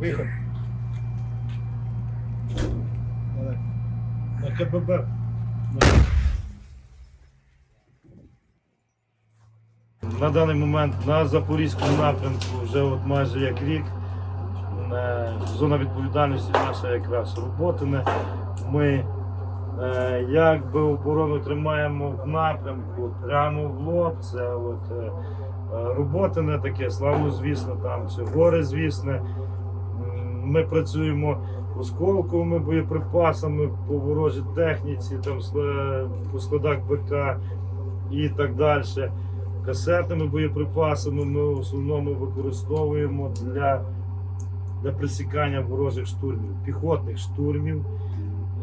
Виход. На КББ. На даний момент на Запорізькому напрямку вже от майже як рік. Е, Зона відповідальності наша якраз роботине. Ми е, якби оборону тримаємо в напрямку прямо в лоб. Це от, е, е, роботине таке, славно звісно, там чи горе звісне. Ми працюємо осколковими боєприпасами по ворожій техніці, там по складах БК і так далі. Касетними боєприпасами ми в основному використовуємо для, для пресікання ворожих штурмів, піхотних штурмів.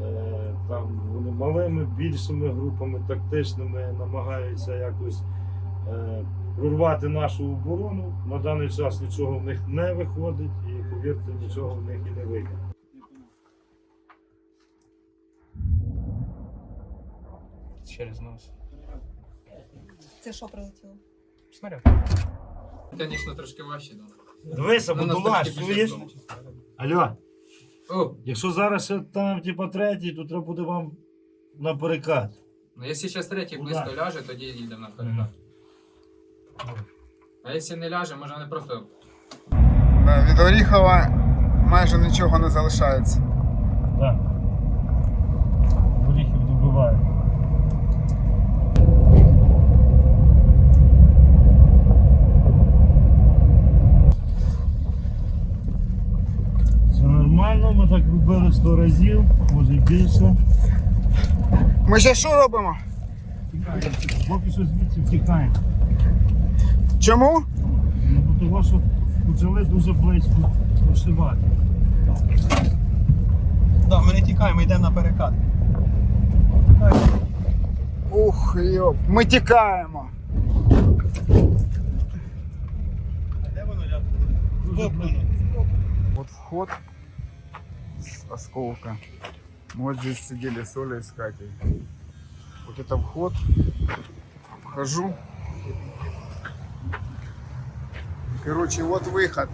Е, Там вони малими, більшими групами, тактичними намагаються якось е, прорвати нашу оборону. На даний час нічого в них не виходить, і повірте, нічого в них і не вийде. Через нас. Це що прилетіло? Снаряд. Звісно, трошки важче. Дивися, Ну, будулаш, чуєш? Алло, О, якщо зараз ще там, типа, третій, то треба буде вам на перекат. ну якщо зараз третій близько ляже, тоді їдемо на передак. А якщо не ляже, може вони просто Да, від Оріхова майже нічого не залишається. Так. Горіхів добивають. Це нормально, ми так робили 100 разів, може і більше. Ми ще що робимо? Тікаємо. Поки що звідси втікаємо. Чому? Ну, бо того, що почали дуже близько прошивати. Да, ми не тікаємо, йдемо на перекат. Ух, йоп, ми тікаємо. А де воно ляпнуло? Дуже близько. Вот вход с осколка. Мы вот здесь сидели с Олей и с Катей. Вот это вход. Вхожу. Короче, вот выход.